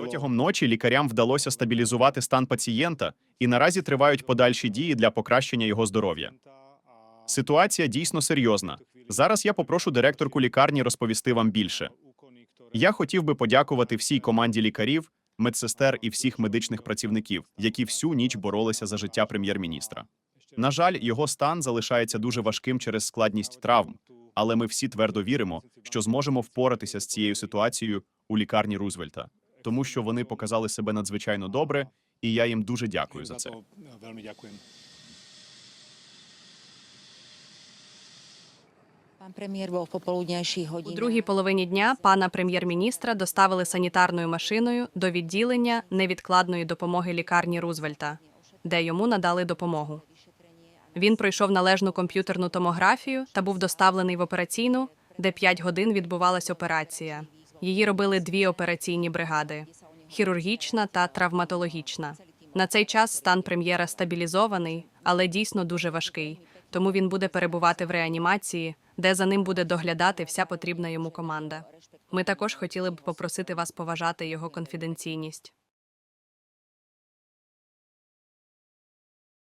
Протягом ночі лікарям вдалося стабілізувати стан пацієнта, і наразі тривають подальші дії для покращення його здоров'я. Ситуація дійсно серйозна. Зараз я попрошу директорку лікарні розповісти вам більше. Я хотів би подякувати всій команді лікарів, медсестер і всіх медичних працівників, які всю ніч боролися за життя прем'єр-міністра. На жаль, його стан залишається дуже важким через складність травм, але ми всі твердо віримо, що зможемо впоратися з цією ситуацією у лікарні Рузвельта, тому що вони показали себе надзвичайно добре, і я їм дуже дякую за це. У другій половині дня пана прем'єр-міністра доставили санітарною машиною до відділення невідкладної допомоги лікарні Рузвельта, де йому надали допомогу. Він пройшов належну комп'ютерну томографію та був доставлений в операційну, де 5 годин відбувалась операція. Її робили дві операційні бригади: хірургічна та травматологічна. На цей час стан прем'єра стабілізований, але дійсно дуже важкий, тому він буде перебувати в реанімації, де за ним буде доглядати вся потрібна йому команда. Ми також хотіли б попросити вас поважати його конфіденційність.